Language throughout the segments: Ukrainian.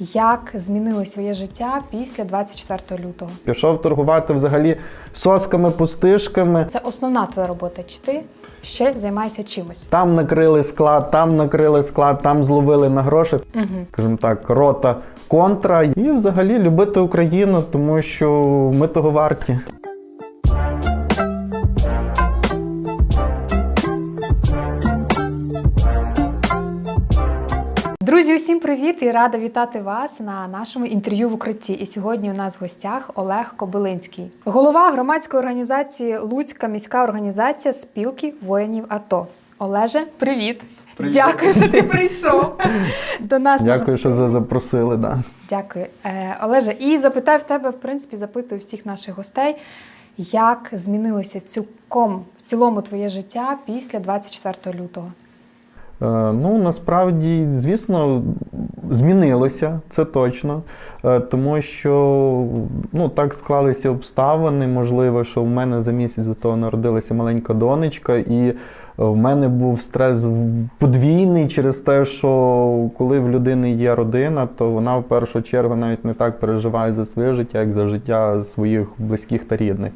Як змінилось своє життя після 24 лютого? Пішов торгувати взагалі сосками, пустишками. Це основна твоя робота. Чи ти ще займаєшся чимось? Там накрили склад, там накрили склад, там зловили на гроші. Угу. Скажімо так, рота контра. І взагалі любити Україну, тому що ми того варті. Друзі, усім привіт і рада вітати вас на нашому інтерв'ю в укритті. І сьогодні у нас в гостях Олег Кобилинський, голова громадської організації Луцька міська організація спілки воїнів АТО. Олеже, привіт! Привіт. Дякую, що ти прийшов до нас. Дякую, що за- запросили. Да. Дякую, е, Олеже. І запитаю в тебе, в принципі, запитую всіх наших гостей, як змінилося цілком в цілому твоє життя після 24 лютого. Е, Ну, насправді, звісно, змінилося, це точно. Е, Тому що ну, так склалися обставини. Можливо, що в мене за місяць до того народилася маленька донечка, і е, в мене був стрес подвійний через те, що коли в людини є родина, то вона в першу чергу навіть не так переживає за своє життя, як за життя своїх близьких та рідних.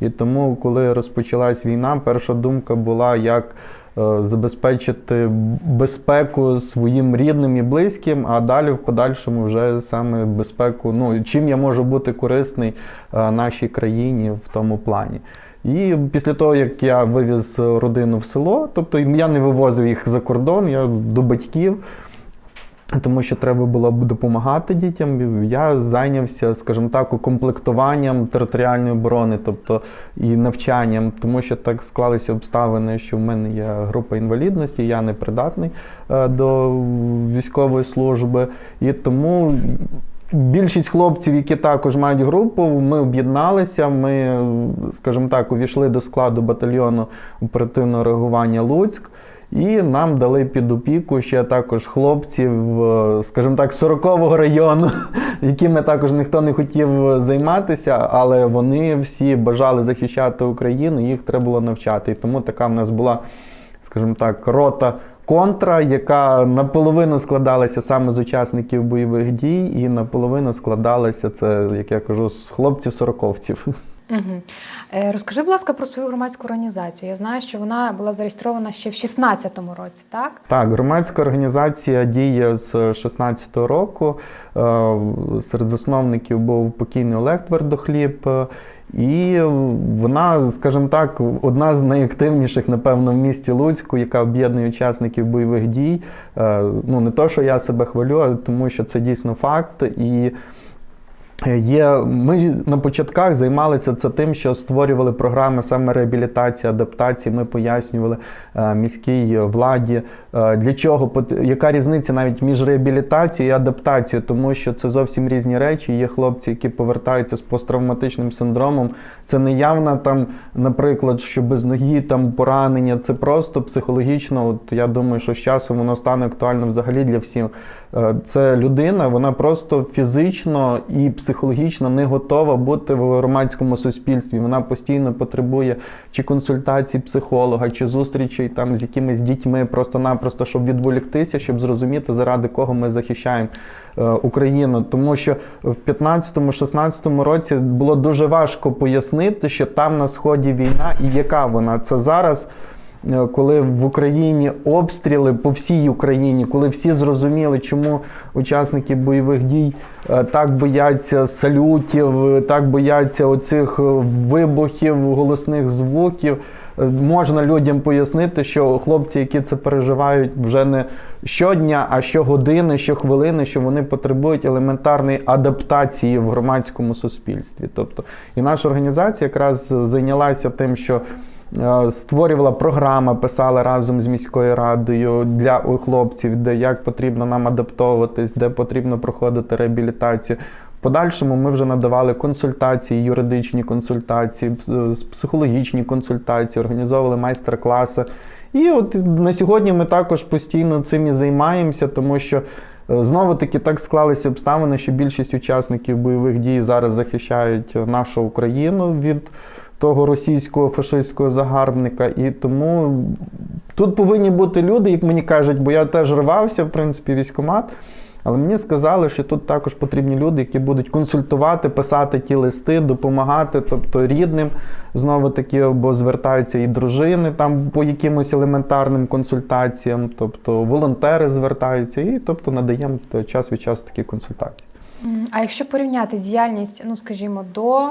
І тому, коли розпочалась війна, перша думка була, як забезпечити безпеку своїм рідним і близьким, а далі в подальшому вже саме безпеку, ну чим я можу бути корисний е, нашій країні в тому плані. І після того, як я вивіз родину в село, тобто я не вивозив їх за кордон, я до батьків. Тому що треба було б допомагати дітям. Я зайнявся, скажімо так, укомплектуванням територіальної оборони, тобто і навчанням, тому що так склалися обставини, що в мене є група інвалідності, я не придатний е, до військової служби. І тому більшість хлопців, які також мають групу, ми об'єдналися. Ми, скажімо так, увійшли до складу батальйону оперативного реагування Луцьк. І нам дали під опіку ще також хлопців, е, скажімо так, 40-го району, якими також ніхто не хотів займатися, але вони всі бажали захищати Україну, їх треба було навчати. І тому така в нас була, скажімо так, рота контра, яка наполовину складалася саме з учасників бойових дій, і наполовину складалася це, як я кажу, з хлопців-сороковців. Угу. Розкажи, будь ласка, про свою громадську організацію. Я знаю, що вона була зареєстрована ще в 16-му році, так? Так, громадська організація діє з 16-го року. Е, Серед засновників був покійний Олег Твердохліб. І вона, скажімо так, одна з найактивніших, напевно, в місті Луцьку, яка об'єднує учасників бойових дій. Е, Ну, не то, що я себе хвалю, а тому що це дійсно факт. І Є, ми на початках займалися це тим, що створювали програми саме реабілітації, адаптації. Ми пояснювали е, міській владі, е, для чого яка різниця навіть між реабілітацією і адаптацією, тому що це зовсім різні речі. Є хлопці, які повертаються з посттравматичним синдромом. Це не явна там, наприклад, що без ноги там поранення. Це просто психологічно. От я думаю, що з часом воно стане актуально взагалі для всіх. Е, Це людина, вона просто фізично і психологічно не готова бути в громадському суспільстві. Вона постійно потребує чи консультацій психолога, чи зустрічей там з якимись дітьми, просто-напросто, щоб відволіктися, щоб зрозуміти, заради кого ми захищаємо е, Україну. Тому що в 15-16 році було дуже важко пояснити, що там на сході війна і яка вона. Це зараз. Е, коли в Україні обстріли по всій Україні, коли всі зрозуміли, чому учасники бойових дій е, так бояться салютів, так бояться оцих е, вибухів, голосних звуків. Можна людям пояснити, що хлопці, які це переживають вже не щодня, а щогодини, щохвилини, що вони потребують елементарної адаптації в громадському суспільстві. Тобто, і наша організація якраз зайнялася тим, що Створювала програма, писала разом з міською радою для хлопців, де як потрібно нам адаптовуватись, де потрібно проходити реабілітацію. В подальшому ми вже надавали консультації, юридичні консультації, психологічні консультації, організовували майстер-класи. І от на сьогодні ми також постійно цим і займаємося, тому що е, знову таки так склалися обставини, що більшість учасників бойових дій зараз захищають нашу Україну від того російського фашистського загарбника. І тому тут повинні бути люди, як мені кажуть, бо я теж рвався, в принципі, військкомат. Але мені сказали, що тут також потрібні люди, які будуть консультувати, писати ті листи, допомагати, тобто рідним знову таки, бо звертаються і дружини там по якимось елементарним консультаціям, тобто волонтери звертаються, і тобто надаємо час від часу такі консультації. А якщо порівняти діяльність, ну скажімо, до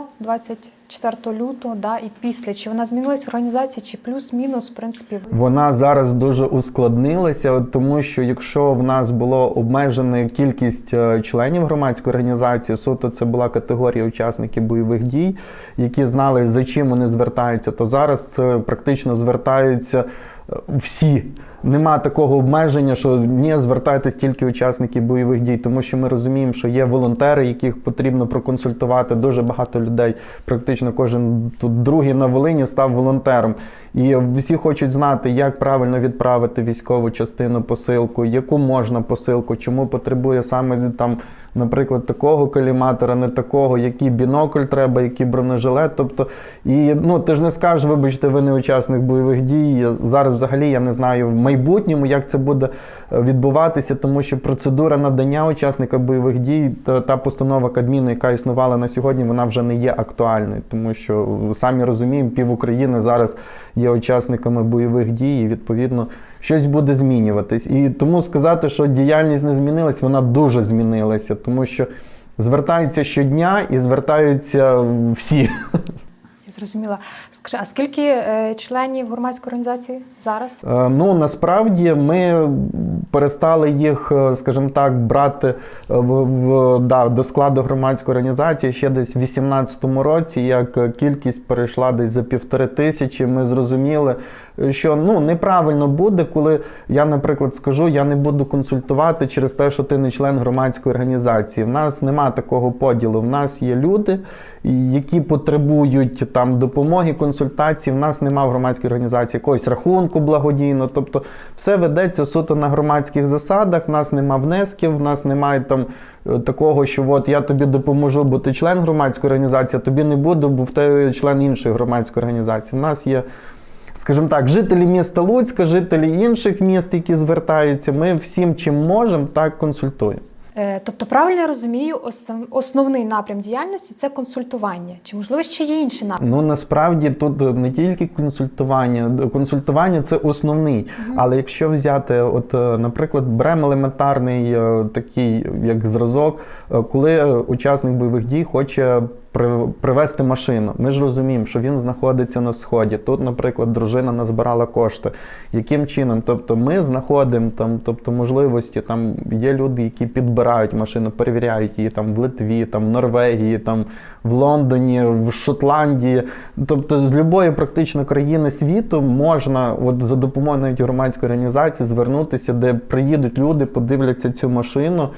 24 лютого, да, і після, чи вона змінилась в організації, чи плюс-мінус, в принципі, Вона зараз дуже ускладнилася, тому що якщо в нас було обмежена кількість е, членів громадської організації, суто це була категорія учасників бойових дій, які знали за чим вони звертаються, то зараз це практично звертаються е, всі. Нема такого обмеження, що ні, звертайтесь тільки учасники бойових дій, тому що ми розуміємо, що є волонтери, яких потрібно проконсультувати. Дуже багато людей, практично кожен другий на Волині став волонтером. І всі хочуть знати, як правильно відправити військову частину посилку, яку можна посилку, чому потребує саме там, наприклад, такого коліматора, не такого, який бінокль треба, який бронежилет. Тобто, і ну ти ж не скажеш, вибачте, ви не учасник бойових дій. Зараз взагалі я не знаю майбутньому, як це буде е, відбуватися, тому що процедура надання учасника бойових дій та, та постанова Кабміну, яка існувала на сьогодні, вона вже не є актуальною, тому що самі розуміємо, пів України зараз є учасниками бойових дій, і відповідно щось буде змінюватись. І тому сказати, що діяльність не змінилась, вона дуже змінилася, тому що звертаються щодня і звертаються всі. зрозуміла. А скільки е, членів громадської організації зараз? Е, Ну насправді ми перестали їх, е, скажімо так, брати в, в да, до складу громадської організації ще десь в 2018 році. Як кількість перейшла десь за півтори тисячі, ми зрозуміли, що ну неправильно буде, коли я, наприклад, скажу, я не буду консультувати через те, що ти не член громадської організації. В нас нема такого поділу. В нас є люди, які потребують там допомоги, консультації. В нас нема в громадській організації якогось рахунку благодійно. Тобто, все ведеться суто на громадських засадах. В нас нема внесків, в нас немає там е, такого, що от я тобі допоможу, бо ти член громадської організації, а тобі не буду, бо в тебе член іншої громадської організації. В нас є. Скажімо так, жителі міста Луцька, жителі інших міст, які звертаються, ми всім, чим можемо, так консультуємо. Е, Тобто, правильно я розумію, основ- основний напрям діяльності це консультування. Чи можливо ще є інші напрямки? Ну насправді тут не тільки консультування. Консультування це основний. Але якщо взяти, от, е, наприклад, беремо елементарний е, такий як зразок, коли учасник бойових дій хоче привезти машину. Ми ж розуміємо, що він знаходиться на сході. Тут, наприклад, дружина назбирала кошти. Яким чином? Тобто ми знаходимо там, тобто можливості. Там є люди, які підбирають машину, перевіряють її там в Литві, там в Норвегії, там в Лондоні, в Шотландії. Тобто з любої практично країни світу можна, от за допомогою навіть громадської організації, звернутися, де приїдуть люди, подивляться цю машину.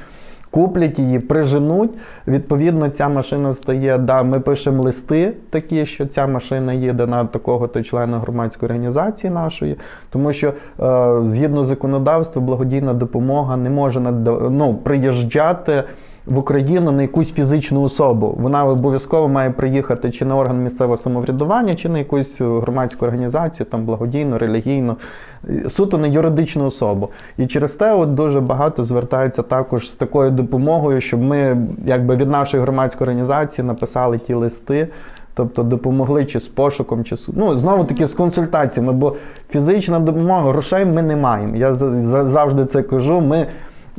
Куплять її, приженуть. Відповідно, ця машина стає. Да, ми пишемо листи такі, що ця машина їде на такого-то члена громадської організації нашої, тому що е, згідно законодавства, благодійна допомога не може ну, приїжджати. В Україну на якусь фізичну особу. Вона обов'язково має приїхати чи на орган місцевого самоврядування, чи на якусь громадську організацію, там благодійну, релігійну, е, суто на юридичну особу. І через те от дуже багато звертаються також з такою допомогою, щоб ми якби від нашої громадської організації написали ті листи. Тобто допомогли чи з пошуком, чи з- ну знову таки з консультаціями, бо фізична допомога грошей ми не маємо. Я за- за- завжди це кажу. Ми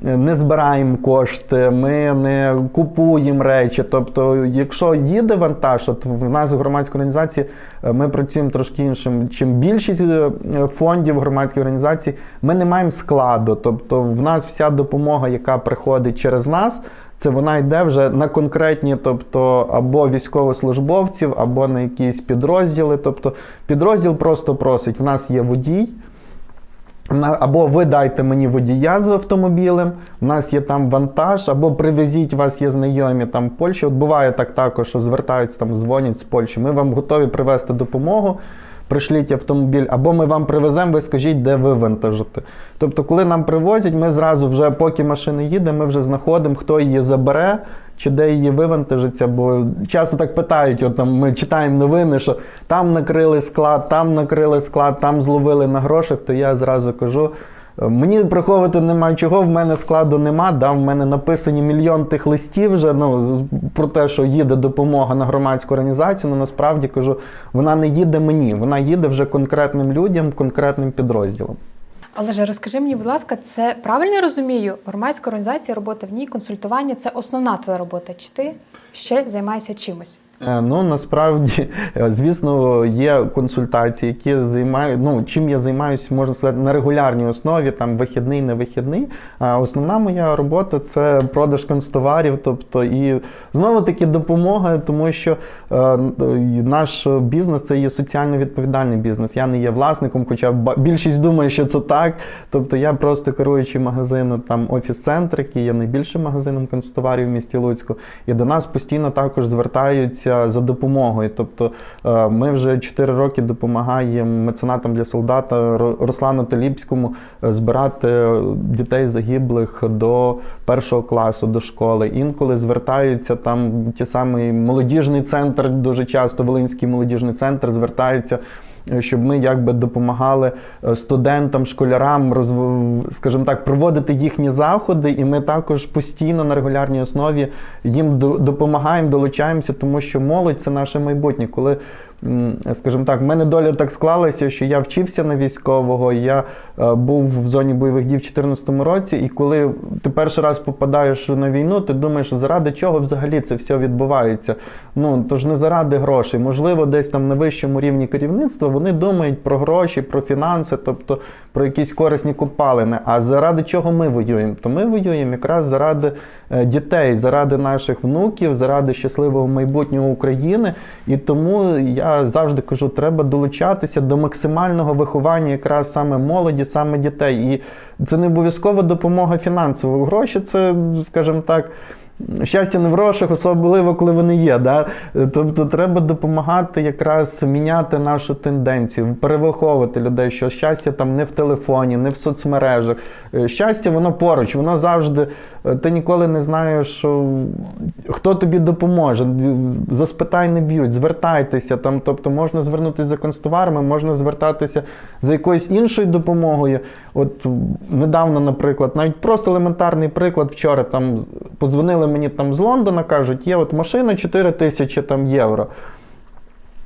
не збираємо кошти, ми не купуємо речі. Тобто, якщо їде вантаж, от в нас в громадській організації е, ми працюємо трошки іншим. Чим більшість е, фондів громадських організацій, ми не маємо складу. Тобто, в нас вся допомога, яка приходить через нас. Це вона йде вже на конкретні, тобто або військовослужбовців, або на якісь підрозділи. Тобто підрозділ просто просить: в нас є водій, Або ви дайте мені водія з автомобілем, у нас є там вантаж, або привезіть, вас є знайомі там в Польщі. От буває так також, що звертаються там, дзвонять з Польщі. Ми вам готові привезти допомогу, пришліть автомобіль, або ми вам привеземо, ви скажіть, де ви вантажите. Тобто, коли нам привозять, ми зразу вже, поки машина їде, ми вже знаходимо, хто її забере. Чи де її вивантажиться, бо часто так питають, от там ми читаємо новини, що там накрили склад, там накрили склад, там зловили на грошах, то я зразу кажу, Е, Мені приховувати нема чого, в мене складу нема. Да, в мене написані мільйон тих листів вже ну, про те, що їде допомога на громадську організацію. Ну насправді кажу, вона не їде мені, вона їде вже конкретним людям, конкретним підрозділам. Олеже, розкажи мені, будь ласка, це правильно розумію? Громадська організація, робота в ній, консультування це основна твоя робота. Чи ти ще займаєшся чимось? Е, Ну насправді, е, звісно, є консультації, які займають. Ну чим я займаюся, можна сказати, на регулярній основі, там вихідний, не вихідний. А основна моя робота це продаж канцтоварів, тобто і знову таки допомога, тому що е, наш бізнес це є соціально відповідальний бізнес. Я не є власником, хоча більшість думає, що це так. Тобто я просто керуючий магазину, там офіс-центр, який є найбільшим магазином канцтоварів в місті Луцьку. І до нас постійно також звертаються за допомогою. Тобто е, ми вже 4 роки допомагаємо меценатам для солдата Руслану Таліпському е, збирати дітей загиблих до першого класу, до школи. Інколи звертаються там ті самий молодіжний центр, дуже часто Волинський молодіжний центр звертається. Е, Щоб ми якби допомагали е, студентам, школярам скажімо так, проводити їхні заходи, і ми також постійно на регулярній основі їм допомагаємо, долучаємося, тому що молодь це наше майбутнє. Коли, скажімо так, в мене доля так склалася, що я вчився на військового, я е, був в зоні бойових дій в 2014 році, і коли ти перший раз попадаєш на війну, ти думаєш, заради чого взагалі це все відбувається. Ну тож не заради грошей. Можливо, десь там на вищому рівні керівництва вони думають про гроші, про фінанси, тобто про якісь корисні копалини. А заради чого ми воюємо? То ми воюємо якраз заради е, дітей, заради наших внуків, заради щасливого майбутнього України. І тому я завжди кажу, треба долучатися до максимального виховання якраз саме молоді, саме дітей. І це не обов'язково допомога фінансова. Гроші це, скажімо так. Щастя не в грошах, особливо коли вони є. Да? Тобто треба допомагати якраз міняти нашу тенденцію, перевиховувати людей, що щастя там не в телефоні, не в соцмережах. Е, Щастя, воно поруч, воно завжди. е, Ти ніколи не знаєш, хто тобі допоможе. За спитай не б'ють, звертайтеся. Там, тобто можна звернутися за констоварами, можна звертатися за якоюсь іншою допомогою. От недавно, наприклад, навіть просто елементарний приклад. Вчора там позвонили мені там з Лондона, кажуть, є от машина 4 тисячі там євро.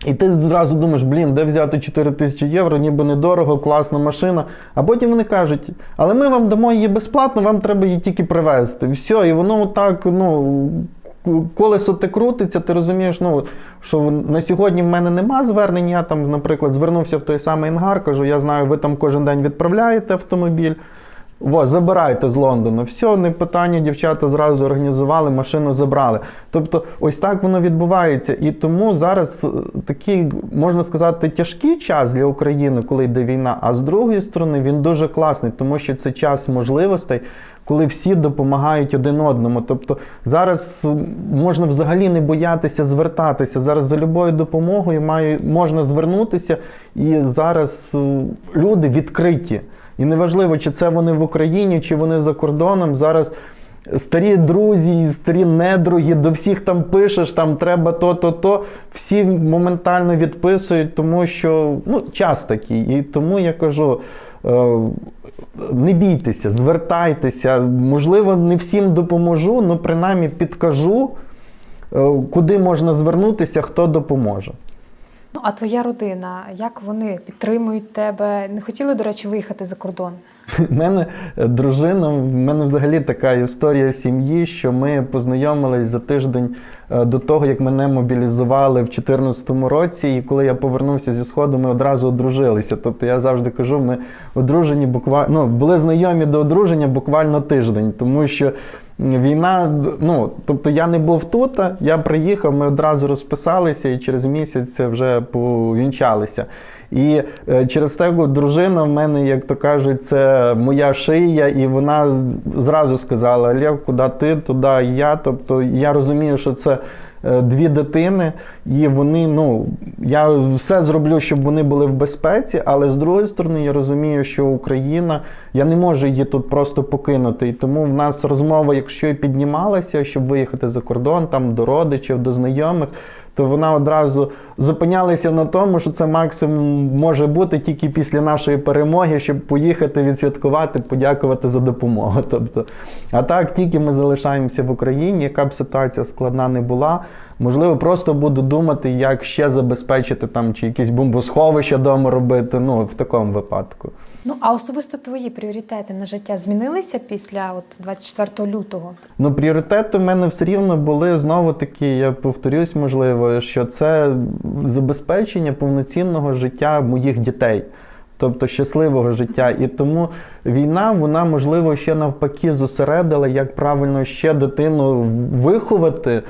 І ти зразу думаєш, блін, де взяти 4 тисячі євро, ніби недорого, класна машина. А потім вони кажуть, але ми вам дамо її безплатно, вам треба її тільки привезти. Все, і воно так, ну. Колесо те крутиться, ти розумієш, ну, що на сьогодні в мене нема звернень. Я там, наприклад, звернувся в той самий інгар, кажу, я знаю, ви там кожен день відправляєте автомобіль. Во, забирайте з Лондона. Все, не питання, дівчата зразу організували, машину забрали. Тобто, ось так воно відбувається. І тому зараз е, такий, можна сказати, тяжкий час для України, коли йде війна. А з другої сторони, він дуже класний, тому що це час можливостей, коли всі допомагають один одному. Тобто зараз можна взагалі не боятися звертатися. Зараз за любою допомогою має, можна звернутися, і зараз люди відкриті. І неважливо, чи це вони в Україні, чи вони за кордоном. Зараз старі друзі, старі недруги, до всіх там пишеш, там треба то, то. Всі моментально відписують, тому що ну, час такий. І тому я кажу. е, Не бійтеся, звертайтеся. Можливо, не всім допоможу, але принаймні підкажу, е, куди можна звернутися, хто допоможе. Ну а твоя родина, як вони підтримують тебе? Не хотіли, до речі, виїхати за кордон? У мене е, дружина, в мене взагалі така історія сім'ї, що ми познайомились за тиждень е, до того, як мене мобілізували в 2014 році. І коли я повернувся зі сходу, ми одразу одружилися. Тобто я завжди кажу, ми одружені буквально ну, були знайомі до одруження буквально тиждень, тому що. Війна, ну тобто я не був тут, я приїхав, ми одразу розписалися і через місяць вже повінчалися. І е, через те дружина в мене, як то кажуть, це моя шия, і вона зразу сказала: Лев, куди ти, туди я. Тобто я розумію, що це дві дитини, і вони, ну, я все зроблю, щоб вони були в безпеці, але з другої сторони, я розумію, що Україна, я не можу її тут просто покинути. І тому в нас розмова, якщо і піднімалася, щоб виїхати за кордон, там до родичів, до знайомих, то вона одразу зупинялася на тому, що це максимум може бути тільки після нашої перемоги, щоб поїхати відсвяткувати, подякувати за допомогу. Тобто, а так, тільки ми залишаємося в Україні, яка б ситуація складна не була. Можливо, просто буду думати, як ще забезпечити там чи якісь бомбосховища вдома робити. Ну, в такому випадку. Ну а особисто твої пріоритети на життя змінилися після от 24 лютого? Ну, пріоритети в мене все рівно були знову таки, я повторюсь, можливо, що це забезпечення повноцінного життя моїх дітей. Тобто щасливого життя. І тому війна, вона, можливо, ще навпаки зосередила, як правильно ще дитину виховати,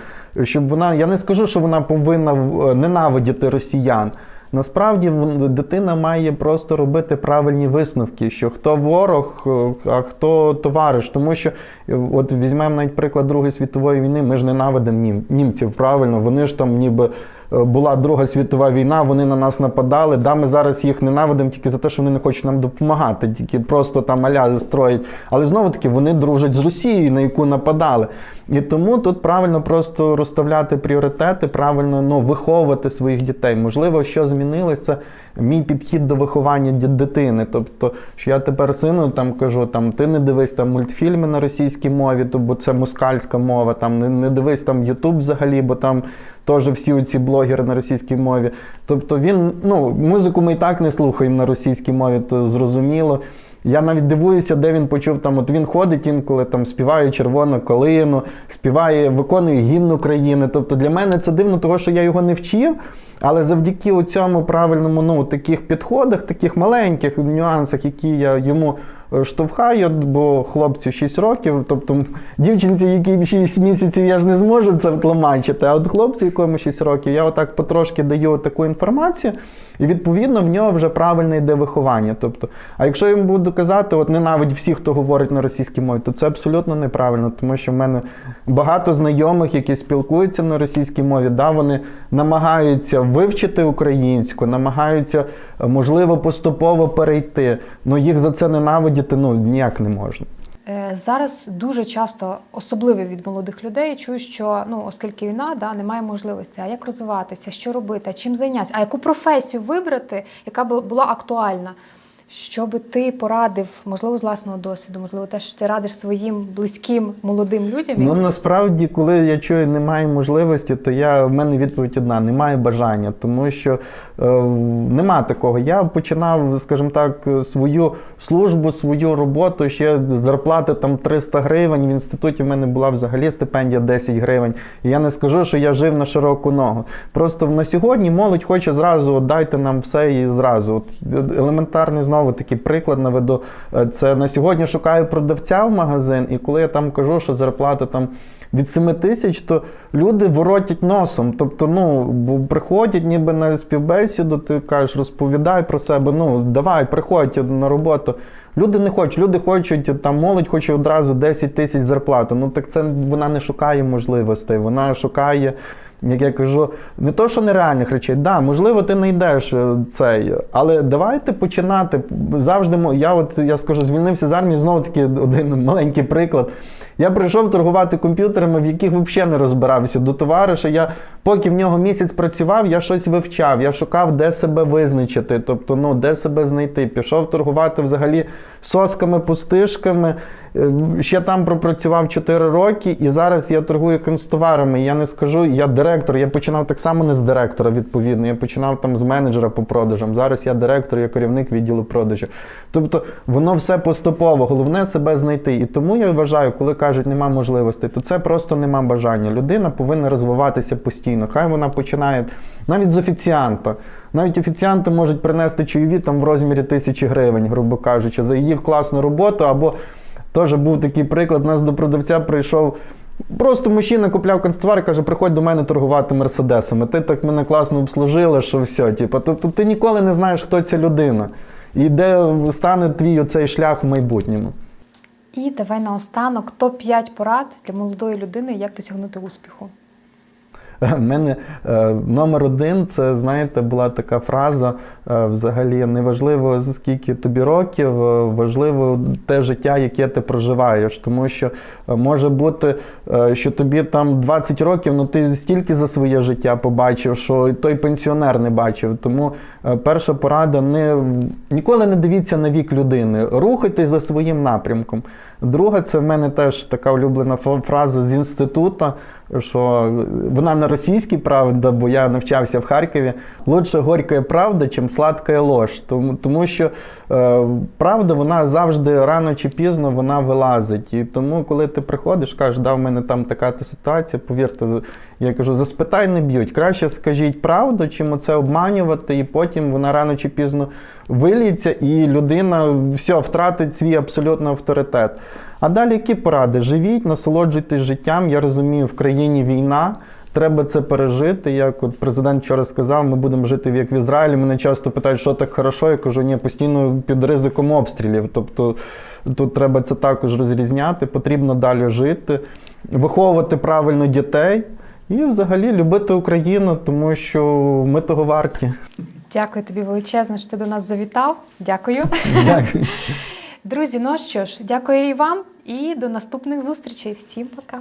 щоб вона. Я не скажу, що вона повинна е, ненавидіти росіян. Насправді дитина має просто робити правильні висновки, що хто ворог, е, а хто товариш. Тому що, е, от візьмемо навіть приклад Другої світової війни, ми ж ненавидимо нім, німців, правильно, вони ж там ніби була Друга світова війна, вони на нас нападали. Да, ми зараз їх ненавидимо тільки за те, що вони не хочуть нам допомагати, тільки просто там аля строїть. Але знову таки вони дружать з Росією, на яку нападали. І тому тут правильно просто розставляти пріоритети, правильно ну, виховувати своїх дітей. Можливо, що змінилося, це мій підхід до виховання дитини. Тобто, що я тепер сину там кажу, там ти не дивись там мультфільми на російській мові, бо це москальська мова, там не, не дивись там Ютуб взагалі, бо там теж всі ці блогери на російській мові. Тобто він, ну, музику ми і так не слухаємо на російській мові, то зрозуміло. Я навіть дивуюся, де він почув там. От він ходить інколи там співає червону калину, співає, виконує гімн України. Тобто для мене це дивно, того що я його не вчив. Але завдяки цьому правильному ну, таких підходах, таких маленьких нюансах, які я йому штовхаю, бо хлопцю 6 років, тобто дівчинці, якій 6 місяців, я ж не зможу це втлумачити. А от хлопцю, якому 6 років, я отак потрошки даю таку інформацію, і відповідно в нього вже правильно йде виховання. Тобто, а якщо я йому буду казати, от ненавидь всіх, хто говорить на російській мові, то це абсолютно неправильно, тому що в мене багато знайомих, які спілкуються на російській мові, да, вони намагаються вивчити українську, намагаються, е, можливо, поступово перейти. Ну їх за це ненавидіти ну, ніяк не можна. Е, Зараз дуже часто, особливо від молодих людей, чую, що ну, оскільки війна, да, немає можливості, а як розвиватися, що робити, чим зайнятися, а яку професію вибрати, яка б була актуальна. Що би ти порадив, можливо, з власного досвіду, можливо, те, що ти радиш своїм близьким молодим людям. Ну насправді, коли я чую, немає можливості, то я в мене відповідь одна: немає бажання, тому що е, нема такого. Я починав, скажімо так, свою службу, свою роботу ще з зарплати там 300 гривень. В інституті в мене була взагалі стипендія 10 гривень. І я не скажу, що я жив на широку ногу. Просто на сьогодні молодь хоче зразу дайте нам все і зразу. От елементарний знову такий приклад наведу. Е, Це на сьогодні шукаю продавця в магазин, і коли я там кажу, що зарплата там. Від 7 тисяч, то люди воротять носом. Тобто, ну, приходять ніби на співбесіду, ти кажеш, розповідай про себе, ну, давай, приходь на роботу. Люди не хочуть, люди хочуть, там молодь хоче одразу 10 тисяч зарплату. Ну так це вона не шукає можливостей, вона шукає, як я кажу, не то, що нереальних речей. Да, можливо, ти знайдеш е, цей, але давайте починати. Завжди я от я скажу, звільнився з армії, знову таки один маленький приклад. Я прийшов торгувати комп'ютерами, в яких взагалі не розбирався. До товариша я, поки в нього місяць працював, я щось вивчав, я шукав, де себе визначити, тобто, ну, де себе знайти. Пішов торгувати взагалі сосками, пустишками. Е, Ще там пропрацював 4 роки, і зараз я торгую констоварами. Я не скажу, я директор. Я починав так само не з директора, відповідно. Я починав там з менеджера по продажам. Зараз я директор, я керівник відділу продажів. Тобто воно все поступово, головне себе знайти. І тому я вважаю, коли кажуть, нема можливостей, то це просто нема бажання. Людина повинна розвиватися постійно. Хай вона починає навіть з офіціанта. Навіть офіціанти можуть принести чайові там в розмірі тисячі гривень, грубо кажучи, за її класну роботу. Або теж був такий приклад. Нас до продавця прийшов. Просто мужчина купляв констовар і каже, приходь до мене торгувати мерседесами. Ти так мене класно обслужила, що все. Типу, тобто ти ніколи не знаєш, хто ця людина і де стане твій оцей шлях в майбутньому. І давай наостанок топ-5 порад для молодої людини, як досягнути успіху. В мене е, номер один це, знаєте, була така фраза: е, взагалі, неважливо, скільки тобі років, е, важливо те життя, яке ти проживаєш. Тому що може бути, що тобі там 20 років, ну ти стільки за своє життя побачив, що і той пенсіонер не бачив. Тому перша порада не ніколи не дивіться на вік людини, рухайтесь за своїм напрямком. Друга, це в мене теж така улюблена фраза з інституту, що вона на російській правда, бо я навчався в Харкові. Лучше горька правда, чим сладка ложь. Тому, тому що е, правда, вона завжди рано чи пізно вона вилазить. І тому, коли ти приходиш, кажеш, да, в мене там така то ситуація, повірте, я кажу, за спитай не б'ють. Краще скажіть правду, чим оце обманювати, і потім вона рано чи пізно виліється, і людина все втратить свій абсолютно авторитет. А далі які поради? Живіть, насолоджуйтесь життям. Я розумію, в країні війна. Треба це пережити. Як от президент вчора сказав, ми будемо жити як в Ізраїлі. Мене часто питають, що так хорошо. Я кажу, ні, постійно під ризиком обстрілів. Тобто тут треба це також розрізняти. Потрібно далі жити, виховувати правильно дітей і взагалі любити Україну, тому що ми того варті. Дякую тобі величезне, що ти до нас завітав. Дякую. Дякую. Друзі, ну що ж, дякую і вам, і до наступних зустрічей. Всім пока.